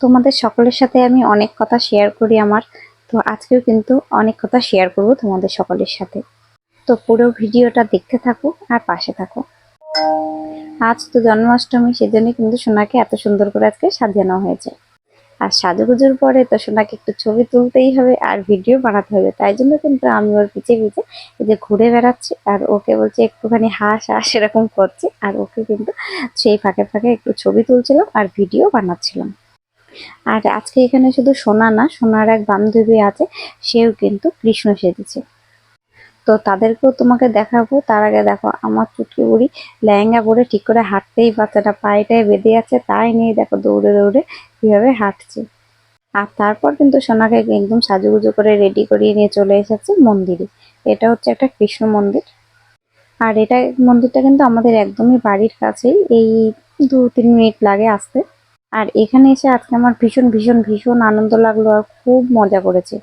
তোমাদের সকলের সাথে আমি অনেক কথা শেয়ার করি আমার। তো আজকেও কিন্তু অনেক কথা শেয়ার করব তোমাদের সকলের সাথে। তো পুরো ভিডিওটা দেখতে থাকো আর পাশে থাকো। আজ তো জন্মাষ্টমী সেজন্য কিন্তু সোনাকে এত সুন্দর করে আজকে সাজানো হয়েছে। আর সাজুগুজুর পরে তো সোনাকে একটু ছবি তুলতেই হবে আর ভিডিও বানাতে হবে। তাই জন্য কিন্তু আমি ওর পিছে পিছে এই যে ঘুরে বেড়াচ্ছি আর ওকে বলছে একটুখানি হাস হাস এরকম করছে। আর ওকে কিন্তু সেই ফাঁকে ফাঁকে একটু ছবি তুলছিলাম আর ভিডিও বানাচ্ছিলাম। আর আজকে এখানে শুধু সোনা না, সোনার এক বান্ধবী আছে, সেও কিন্তু কৃষ্ণ সেজেছে। তো তাদেরকেও তোমাকে দেখাবো। তার আগে দেখো, আমার চুটকি বুড়ি লেহেঙ্গা পরে ঠিক করে হাঁটতেই পারছে না, পায়েটায় বেঁধে আছে, তাই নিয়ে দেখো দৌড়ে দৌড়ে কীভাবে হাঁটছে। আর তারপর কিন্তু সোনাকে একদম সাজুগুজু করে রেডি করিয়ে নিয়ে চলে এসেছে মন্দিরে। এটা হচ্ছে একটা কৃষ্ণ মন্দির। আর এটা মন্দিরটা কিন্তু আমাদের একদমই বাড়ির কাছেই, এই দু তিন মিনিট লাগে আসতে। আর এখানে এসে আজকে আমার ভীষণ ভীষণ ভীষণ আনন্দ লাগল আর খুব মজা করেছে।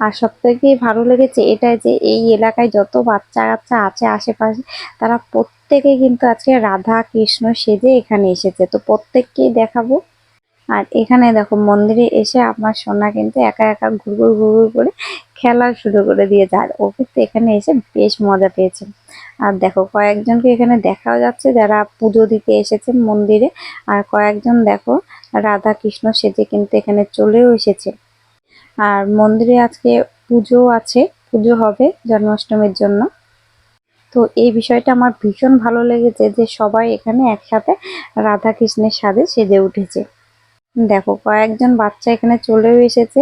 আর সব থেকে ভালো লেগেছে এটাই যে এই এলাকায় যত বাচ্চা কাচ্চা আছে আশেপাশে, তারা প্রত্যেকে কিন্তু আজকে রাধা, কৃষ্ণ সেজে এখানে এসেছে। তো প্রত্যেককেই দেখাবো। আর এখানে দেখো মন্দিরে এসে আমার সোনা কিন্তু একা একা ঘুরঘুর ঘুরঘুর করে খেলা শুরু করে দিয়েছে। আর ও কিন্তু এখানে এসে বেশ মজা পেয়েছে। আর দেখো কয়েকজনকে এখানে দেখাও যাচ্ছে যারা পুজো দিতে এসেছে মন্দিরে। আর কয়েকজন দেখো রাধা কৃষ্ণ সেজে কিন্তু এখানে চলেও এসেছে। আর মন্দিরে আজকে পুজো আছে, পুজো হবে জন্মাষ্টমীর জন্য। তো এই বিষয়টা আমার ভীষণ ভালো লেগেছে যে সবাই এখানে একসাথে রাধা কৃষ্ণের সাথে সেজে উঠেছে। দেখো, কয়েকজন বাচ্চা এখানে চলেও এসেছে,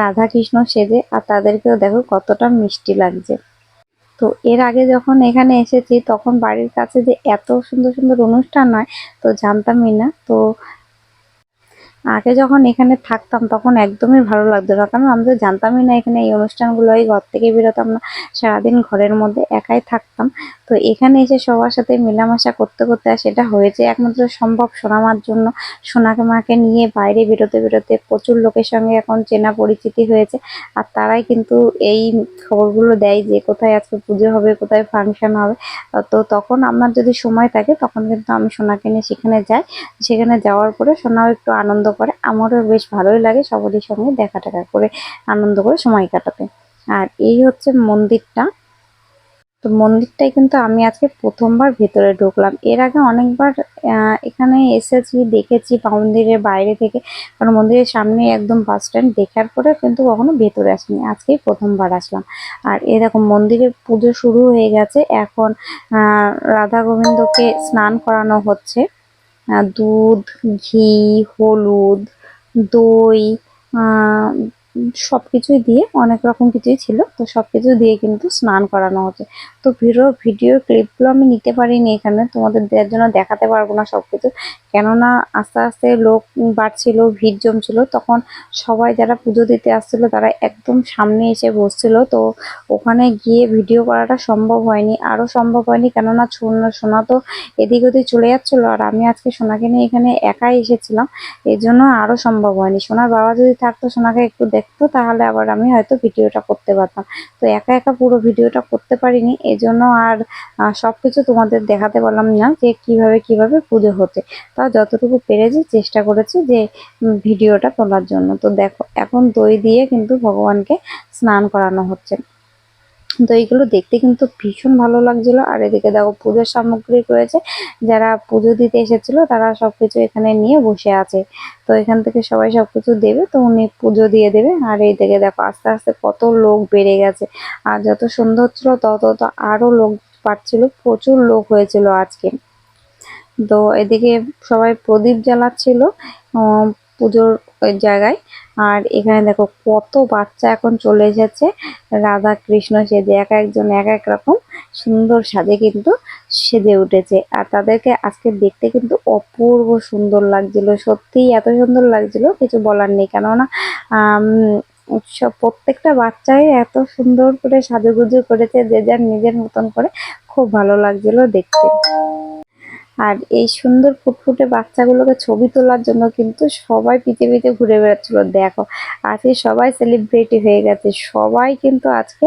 রাধা কৃষ্ণ সেজে, আর তাদেরকেও দেখো কতটা মিষ্টি লাগছে। তো এর আগে যখন এখানে এসেছি, তখন বাড়ির কাছে যে এত সুন্দর সুন্দর অনুষ্ঠান হয়, তো জানতামই না। তো আগে যখন এখানে থাকতাম তখন একদমই ভালো লাগতো না, কারণ তো জানতামই না এখানে এই অনুষ্ঠানগুলো এই ঘর থেকে বেরোতাম না, সারাদিন ঘরের মধ্যে একাই থাকতাম। তো এখানে এসে সবার সাথে মেলামেশা করতে করতে আর সেটা হয়েছে একমাত্র সম্ভব সোনামার জন্য। সোনাকে মাকে নিয়ে বাইরে বেরোতে বেরোতে প্রচুর লোকের সঙ্গে এখন চেনা পরিচিতি হয়েছে, আর তারাই কিন্তু এই খবরগুলো দেয় যে কোথায় আজকে পুজো হবে, কোথায় ফাংশন হবে। তো তখন আমার যদি সময় থাকে তখন কিন্তু আমি সোনাকে নিয়ে সেখানে যাই। সেখানে যাওয়ার পরে সোনাও একটু আনন্দ করে আমারও বেশ ভালোই লাগে সবারই সঙ্গে দেখা টাকা করে, আনন্দ করে সময় কাটাতে। আর এই হচ্ছে মন্দিরটা। তো মন্দিরটাই কিন্তু আমি আজকে প্রথমবার ভেতরে ঢুকলাম। এর আগে অনেকবার এখানে এসেছি, দেখেছি বা মন্দিরের বাইরে থেকে। কারণ মন্দিরের সামনে একদম বাস স্ট্যান্ড দেখার পরে কিন্তু কখনো ভেতরে আসিনি। আজকেই প্রথমবার আসলাম। আর এরকম মন্দিরে পুজো শুরু হয়ে গেছে। এখন রাধা গোবিন্দকে স্নান করানো হচ্ছে। দুধ, ঘি, হলুদ, দই সব কিছুই দিয়ে অনেক রকম কিছুই ছিল। তো সব কিছু দিয়ে কিন্তু স্নান করানো হচ্ছে। তো ভিডিও ভিডিও ক্লিপগুলো আমি নিতে পারিনি এখানে। তোমাদের দেওয়ার জন্য দেখাতে পারব না সব কিছু কেননা আস্তে আস্তে লোক বাড়ছিল, ভিড় জমছিল, তখন সবাই যারা পুজো দিতে আসছিল, তারা একদম সামনে এসে বসছিল। তো ওখানে গিয়ে ভিডিও করাটা সম্ভব হয়নি। আরও সম্ভব হয়নি, কেননা সোনা তো এদিক ওদিক চলে যাচ্ছিল। আর আমি আজকে সোনাকে নিয়ে এখানে একাই এসেছিলাম। এই জন্য আরও সম্ভব হয়নি। সোনার বাবা যদি থাকতো, সোনাকে একটু দেখতো, তাহলে আবার আমি হয়তো ভিডিওটা করতে পারতাম। তো একা একা পুরো ভিডিওটা করতে পারিনি। এই জন্য আর সব কিছু তোমাদের দেখাতে পারলাম না যে কীভাবে কীভাবে পুজো হতে তা যতটুকু পেরেছি চেষ্টা করেছি যে ভিডিওটা তোলার জন্য। তো দেখো, এখন দই দিয়ে কিন্তু ভগবানকে স্নান করানো হচ্ছে। তো এইগুলো দেখতে কিন্তু ভীষণ ভালো লাগছিল। আর এদিকে দেখো পুজোর সামগ্রী রয়েছে। যারা পুজো দিতে এসেছিল, তারা সবকিছু এখানে নিয়ে বসে আছে। তো এখান থেকে সবাই সবকিছু দেবে, তো উনি পুজো দিয়ে দেবে। আর এই দিকে দেখো, আস্তে আস্তে কত লোক বেড়ে গেছে। আর যত সুন্দর ছিল, তত তত আরও লোক পাচ্ছিল প্রচুর লোক হয়েছিল আজকে। তো এদিকে সবাই প্রদীপ জ্বালাচ্ছিল। পুজোর জায়গায়। আর এখানে দেখো কত বাচ্চা এখন চলে এসেছে। রাধা কৃষ্ণ সেজে, এক একজন, এক এক রকম সুন্দর সাজে কিন্তু সেজে উঠেছে। আর তাদেরকে আজকে দেখতে কিন্তু অপূর্ব সুন্দর লাগছিল। সত্যিই এত সুন্দর লাগছিল, কিছু বলার নেই। কেননা সব প্রত্যেকটা বাচ্চাই এত সুন্দর করে সাজুগুজু করেছে, যে যার নিজের মতন করে। খুব ভালো লাগছিল দেখতে। আর এই সুন্দর ফুটফুটে বাচ্চাগুলোকে ছবি তোলার জন্য কিন্তু সবাই পিছে ঘুরে বেড়াচ্ছিল। দেখো, আজকে সবাই সেলিব্রিটি হয়ে গেছে। সবাই কিন্তু আজকে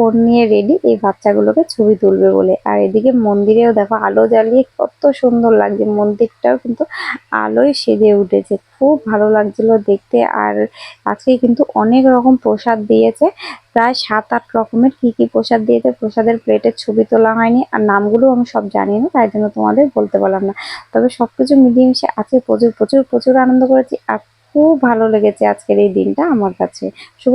ফোন নিয়ে রেডি এই বাচ্চাগুলোকে ছবি তুলবে বলে। আর এদিকে মন্দিরেও দেখো, আলো জ্বালিয়ে কত সুন্দর লাগছে। মন্দিরটাও কিন্তু আলোয় সেজে উঠেছে। খুব ভালো লাগছিল দেখতে। আর আজকে কিন্তু অনেক রকম প্রসাদ দিয়েছে। প্রায় সাত, আট রকমের কি কি প্রসাদ দিয়েছে। প্রসাদের প্লেটের ছবি তোলা হয়নি। আর নামগুলো আমি সব জানি না, তাই জন্য তোমাদের বলতে পারলাম না। তবে সবকিছু মিলিয়ে মিশে আজকে প্রচুর প্রচুর প্রচুর আনন্দ করেছি। আর খুব ভালো লেগেছে আজকের এই দিনটা আমার কাছে। শুভ